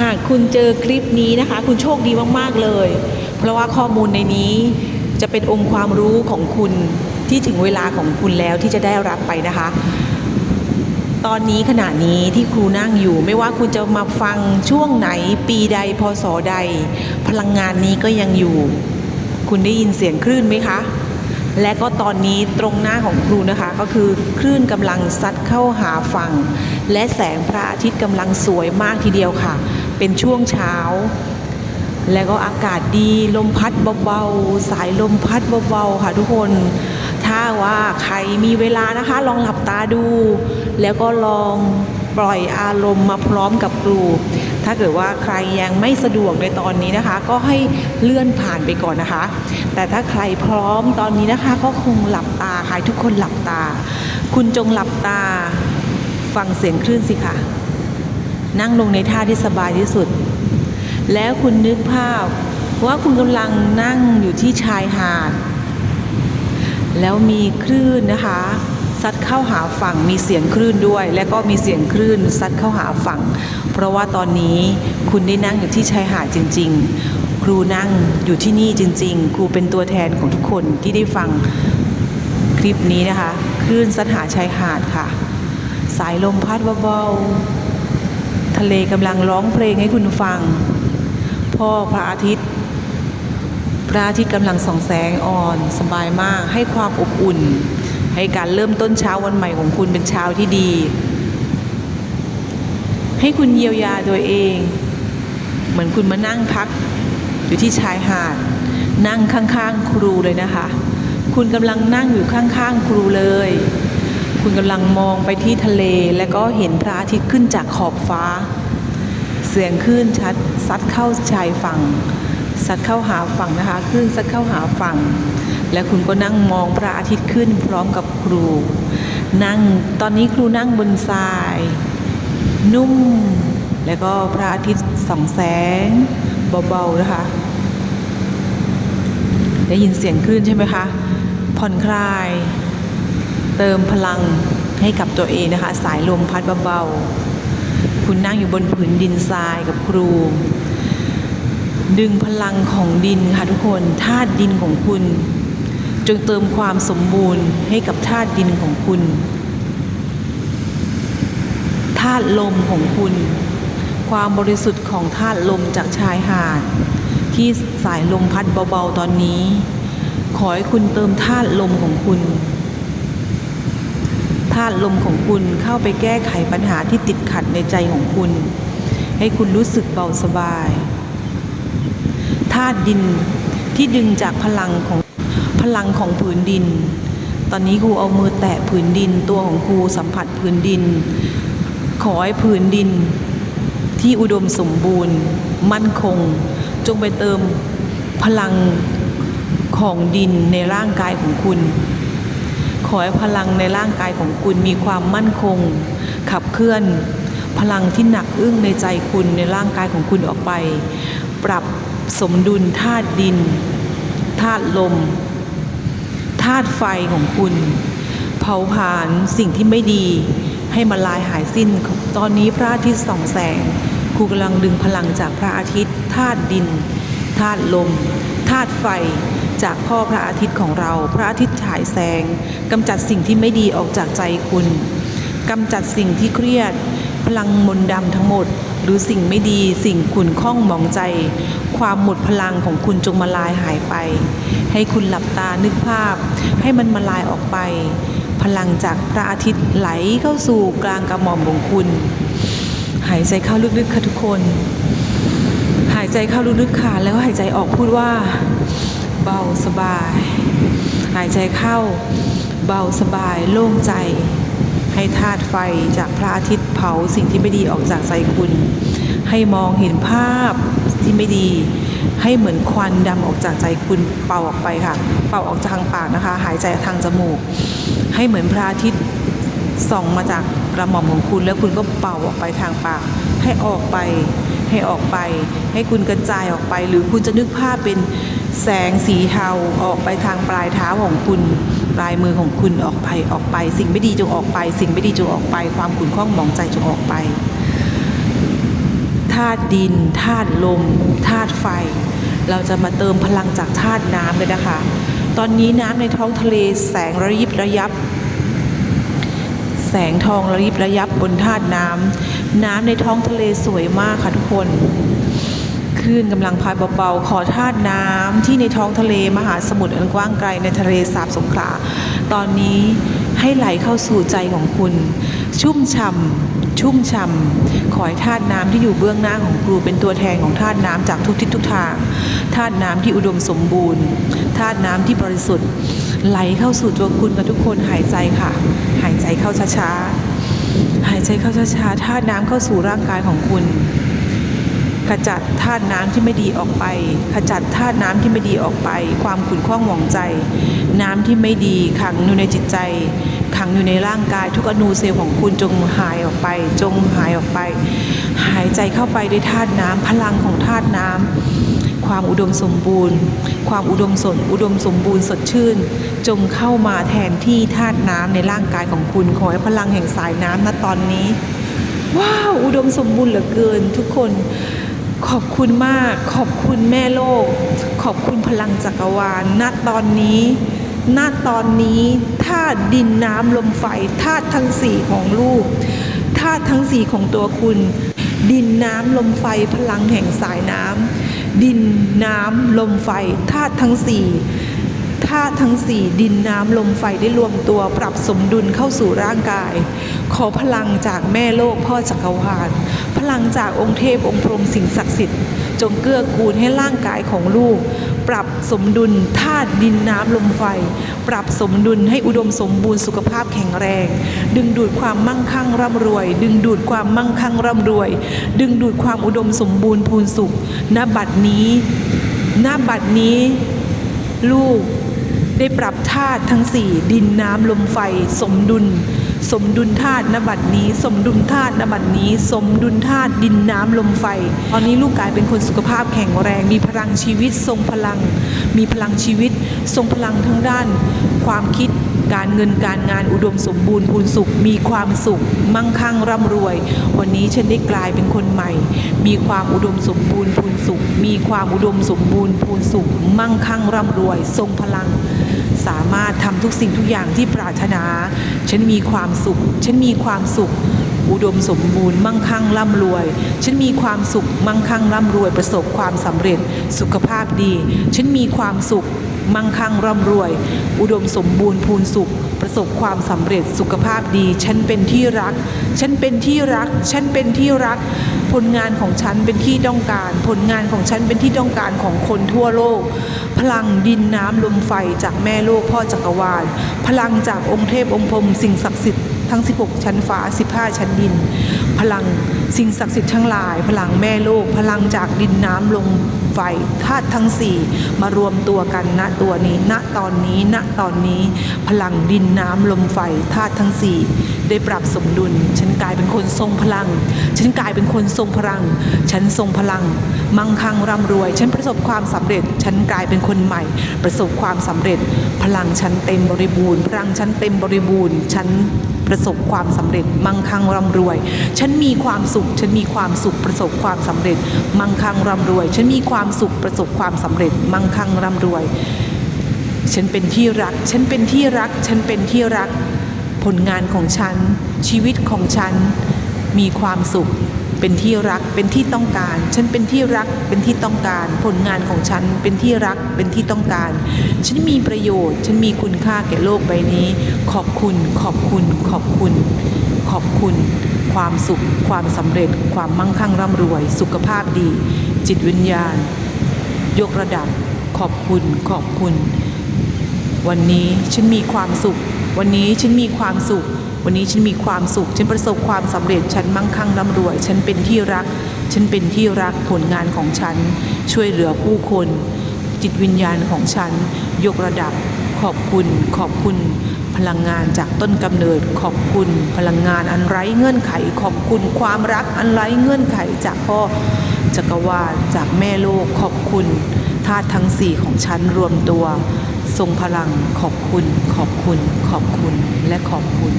หากคุณเจอคลิปนี้นะคะ คุณโชคดีมาก ๆ เลย เพราะว่าข้อมูลในนี้จะเป็นองค์ความรู้ของคุณที่ถึงเวลาของคุณแล้วที่จะได้รับไปนะคะ ตอนนี้ขณะนี้ที่ครูนั่งอยู่ ไม่ว่าคุณจะมาฟังช่วงไหนปีใดพศใด พลังงานนี้ก็ยังอยู่ คุณได้ยินเสียงคลื่นไหมคะ และก็ตอนนี้ตรงหน้าของครูนะคะ ก็คือคลื่นกำลังซัดเข้าหาฝั่ง และแสงพระอาทิตย์กำลังสวยมากทีเดียวค่ะ เป็นช่วงเช้า แล้วก็อากาศดีลมพัดเบาๆ สายลมพัดเบาๆค่ะทุกคน ถ้าว่าใครมีเวลานะคะ ลองหลับตาดู แล้วก็ลองปล่อยอารมณ์มาพร้อมกับครู ถ้าเกิดว่าใครยังไม่สะดวกในตอนนี้นะคะ ก็ให้เลื่อนผ่านไปก่อนนะคะ แต่ถ้าใครพร้อมตอนนี้นะคะ ก็คงหลับตาค่ะทุกคนหลับตา คุณจงหลับตา ฟังเสียงคลื่นสิค่ะ นั่งลงในท่าที่สบายที่สุด แล้วคุณนึกภาพว่าคุณกำลังนั่งอยู่ที่ชายหาด แล้วมีคลื่นนะคะ ซัดเข้าหาฝั่งมีเสียงคลื่นด้วย และก็มีเสียงคลื่นซัดเข้าหาฝั่ง เพราะว่าตอนนี้คุณได้นั่งอยู่ที่ชายหาดจริง ๆ ครูนั่งอยู่ที่นี่จริง ๆ ครูเป็นตัวแทนของทุกคนที่ได้ฟังคลิปนี้นะคะ คลื่นซัดหาชายหาดค่ะ สายลมพัดเบาๆ ทะเลกำลังร้องเพลงให้คุณฟัง พ่อพระอาทิตย์ พระอาทิตย์กำลังส่องแสงอ่อนสบายมากให้ความอบอุ่น ให้การเริ่มต้นเช้าวันใหม่ของคุณเป็นเช้าที่ดี ให้คุณเยียวยาตัวเอง เหมือนคุณมานั่งพัก อยู่ที่ชายหาด นั่งข้างๆครูเลยนะคะ คุณกำลังนั่งอยู่ข้างๆครูเลย คุณกำลังมองไปที่ทะเล และก็เห็นพระอาทิตย์ขึ้นจากขอบฟ้า เสียงคลื่นชัดซัดเข้าชายฝั่งซัดเข้าหาฝั่งนะคะคลื่นซัดเข้าหาฝั่ง และคุณก็นั่งมองพระอาทิตย์ขึ้นพร้อมกับครู นั่งตอนนี้ครูนั่งบนทราย นุ่ม แล้วก็พระอาทิตย์ส่องแสงเบาๆนะคะได้ยินเสียงคลื่นใช่ไหมคะผ่อนคลาย เติมพลังให้กับตัวเองนะคะ สายลมพัดเบาๆ คุณนั่งอยู่บนผืนดินทรายกับครู ดึงพลังของดินค่ะทุกคนธาตุดินของคุณ จงเติมความสมบูรณ์ให้กับธาตุดินของคุณธาตุลมของคุณ ความบริสุทธิ์ของธาตุลมจากชายหาด ที่สายลมพัดเบาๆตอนนี้ ขอให้คุณเติมธาตุลมของคุณ ธาตุลมของคุณเข้าไปแก้ไขปัญหาที่ติดขัดในใจของคุณ ให้คุณรู้สึกเบาสบายธาตุดินที่ดึงจากพลังของพลังของผืนดิน ตอนนี้ครูเอามือแตะผืนดิน ตัวของครูสัมผัสผืนดิน ขอให้ผืนดิน ที่อุดมสมบูรณ์ มั่นคง จงไปเติมพลังของดินในร่างกายของคุณ ขอให้พลังในร่างกายของคุณมีความมั่นคง ขับเคลื่อน พลังที่หนักอึ้งในใจคุณในร่างกายของคุณออกไป ปรับสมดุลธาตุดินธาตุลมธาตุไฟของคุณ เผาผลาญสิ่งที่ไม่ดี ให้มาลายหายสิ้น ตอนนี้พระอาทิตย์ส่องแสงครูกำลังดึงพลังจากพระอาทิตย์ธาตุดินธาตุลม ธาตุไฟจากพ่อพระอาทิตย์ของเรา พระอาทิตย์ฉายแสงกำจัดสิ่งที่ไม่ดีออกจากใจคุณกำจัดสิ่งที่เครียด พลังมนต์ดำทั้งหมด หรือสิ่งไม่ดีสิ่งขุ่นข้องหมองใจ ความหมดพลังของคุณจงมาลายหายไป ให้คุณหลับตานึกภาพ ให้มันมาลายออกไป พลังจากพระอาทิตย์ไหลเข้าสู่กลางกระหม่อมของคุณ หายใจเข้าลึกๆค่ะทุกคน ใจเข้าลึกๆค่ะ แล้วหายใจออกพูดว่า เบาสบาย หายใจเข้า เบาสบายโล่งใจ ให้ธาตุไฟจากพระอาทิตย์เผาสิ่งที่ไม่ดีออกจากใจคุณ ให้มองเห็นภาพที่ไม่ดี ให้เหมือนควันดำออกจากใจคุณเป่าออกไปค่ะ เป่าออกทางปากนะคะ หายใจทางจมูก ให้เหมือนพระอาทิตย์ส่องมาจากกระหม่อมของคุณ แล้วคุณก็เป่าออกไปทางปาก ให้ออกไป ให้ออกไป ให้คุณกระจายออกไป หรือคุณจะนึกภาพเป็นแสงสีเทาออกไปทางปลายเท้าของคุณปลายมือของคุณออกไปออกไป สิ่งไม่ดีจงออกไป สิ่งไม่ดีจงออกไป ความขุ่นข้องหมองใจจงออกไปธธาตุดินธาตุลมธาตุไฟ เราจะมาเติมพลังจากธาตุน้ำเลยนะคะ ตอนนี้น้ำในท้องทะเลแสงระยิบระยับ แสงทองระยิบระยับบนธาตุน้ำ น้ำในท้องทะเลสวยมากค่ะทุกคนคลื่นกำลังพายเบาๆ ขอธาตุน้ำที่ในท้องทะเลมหาสมุทรอันกว้างไกลในทะเลสาบสงขลา ตอนนี้ให้ไหลเข้าสู่ใจของคุณ ชุ่มฉ่ำชุ่มฉ่ำขอให้ธาตุน้ำที่อยู่เบื้องหน้าของครูเป็นตัวแทนของธาตุน้ำจากทุกทิศทุกทางธาตุน้ำที่อุดมสมบูรณ์ธาตุน้ำที่บริสุทธิ์ ไหลเข้าสู่ตัวคุณกับทุกคนหายใจค่ะ หายใจเข้าช้าๆายใจเข้าช้าๆธาตุน้ำเข้าสู่ร่างกายของคุณ ขจัดธาตุน้ำที่ไม่ดีออกไป ขจัดธาตุน้ำที่ไม่ดีออกไป ความขุ่นข้องหมองใจ น้ำที่ไม่ดีขังอยู่ในจิตใจ ขังอยู่ในร่างกายทุกอนูเซลล์ของคุณจงหายออกไป จงหายออกไป หายใจเข้าไปด้วยธาตุน้ำพลังของธาตุน้ำ ความอุดมสมบูรณ์ ความอุดมสนอุดมสมบูรณ์สดชื่น จงเข้ามาแทนที่ธาตุน้ำในร่างกายของคุณ ขอให้พลังแห่งสายน้ำณตอนนี้ ว้าว อุดมสมบูรณ์เหลือเกิน ทุกคนขอบคุณมาก ขอบคุณแม่โลก ขอบคุณพลังจักรวาลณตอนนี้ณตอนนี้ธาตุดินน้ำลมไฟธาตุทั้งสี่ของลูกธาตุทั้งสี่ของตัวคุณ ดินน้ำลมไฟพลังแห่งสายน้ำ ดินน้ำลมไฟธาตุทั้งสี่ธาตุทั้งสี่ดินน้ำลมไฟได้รวมตัวปรับสมดุลเข้าสู่ร่างกาย ขอพลังจากแม่โลกพ่อจักรวาลพลังจากองค์เทพองค์พรหมสิ่งศักดิ์สิทธิ์ จงเกื้อกูลให้ร่างกายของลูก ปรับสมดุลธาตุดินน้ำลมไฟ ปรับสมดุลให้อุดมสมบูรณ์สุขภาพแข็งแรง ดึงดูดความมั่งคั่งร่ำรวย ดึงดูดความมั่งคั่งร่ำรวย ดึงดูดความอุดมสมบูรณ์พูนสุขณบัดนี้ณบัดนี้ ลูกได้ปรับธาตุทั้งสี่ดินน้ำลมไฟ สมดุล สมดุลธาตุนบัดนี้ สมดุลธาตุนบัดนี้ สมดุลธาตุดินน้ำลมไฟ ตอนนี้ลูกกลายเป็นคนสุขภาพแข็งแรง มีพลังชีวิตทรงพลัง มีพลังชีวิต ทรงพลังทั้งด้าน ความคิดการเงินการงานอุดมสมบูรณ์พูนสุข มีความสุข มั่งคั่งร่ำรวย วันนี้ฉันได้กลายเป็นคนใหม่ มีความอุดมสมบูรณ์พูนสุข มีความอุดมสมบูรณ์พูนสุข มั่งคั่งร่ำรวย ทรงพลัง สามารถทำทุกสิ่งทุกอย่างที่ปรารถนา ฉันมีความสุข ฉันมีความสุข อุดมสมบูรณ์มั่งคั่งร่ำรวย ฉันมีความสุข มั่งคั่งร่ำรวย ประสบความสำเร็จ สุขภาพดี ฉันมีความสุข มั่งคั่งร่ำรวย อุดมสมบูรณ์พูนสุข ประสบความสำเร็จสุขภาพดี ฉันเป็นที่รัก ฉันเป็นที่รัก ฉันเป็นที่รัก ลงานของฉันเป็นที่ต้องการ ผลงานของฉันเป็นที่ต้องการของคนทั่วโลก พลังดินน้ำลมไฟจากแม่โลกพ่อจักรวาล พลังจากองค์เทพองค์พรมสิ่งศักดิ์สิทธิ์ทั้ง 16 ชั้นฟ้า 15 ชั้นดิน พลังสิ่งศักดิ์สิทธิ์ทั้งหลาย พลังแม่โลก พลังจากดินน้ำลมไฟธาตุทั้งสี่มารวมตัวกันณตัวนี้ ณตอนนี้ ณตอนนี้ พลังดินน้ำลมไฟธาตุทั้งสี่ ได้ปรับสมดุล ฉันกลายเป็นคนทรงพลัง ฉันกลายเป็นคนทรงพลัง ฉันทรงพลัง มั่งคั่งร่ำรวย ฉันประสบความสำเร็จ ฉันกลายเป็นคนใหม่ ประสบความสำเร็จ พลังฉันเต็มบริบูรณ์ พลังฉันเต็มบริบูรณ์ ฉันประสบความสำเร็จ มั่งคั่งร่ำรวย ฉันมีความสุข ฉันมีความสุขประสบความสำเร็จ มั่งคั่งร่ำรวย ฉันมีความสุขประสบความสำเร็จ มั่งคั่งร่ำรวย ฉันเป็นที่รัก ฉันเป็นที่รัก ฉันเป็นที่รัก ผลงานของฉัน ชีวิตของฉัน มีความสุข เป็นที่รักเป็นที่ต้องการ ฉันเป็นที่รักเป็นที่ต้องการ ผลงานของฉันเป็นที่รักเป็นที่ต้องการ ฉันมีประโยชน์ ฉันมีคุณค่าแก่โลกใบนี้ ขอบคุณ ขอบคุณ ขอบคุณ ขอบคุณ ความสุข ความสำเร็จ ความมั่งคั่งร่ำรวย สุขภาพดี จิตวิญญาณ ยกระดับ ขอบคุณ ขอบคุณ วันนี้ฉันมีความสุข วันนี้ฉันมีความสุข วันนี้ฉันมีความสุข ฉันประสบความสำเร็จ ฉันมั่งคั่งร่ำรวย ฉันเป็นที่รัก ฉันเป็นที่รักผลงานของฉัน ช่วยเหลือผู้คน จิตวิญญาณของฉัน ยกระดับ ขอบคุณ ขอบคุณ พลังงานจากต้นกำเนิด ขอบคุณ พลังงานอันไร้เงื่อนไข ขอบคุณความรักอันไร้เงื่อนไขจากพ่อจักรวาลจากแม่โลก ขอบคุณธาตุทั้งสี่ของฉันรวมตัว ทรงพลังขอบคุณ ขอบคุณ ขอบคุณ และขอบคุณ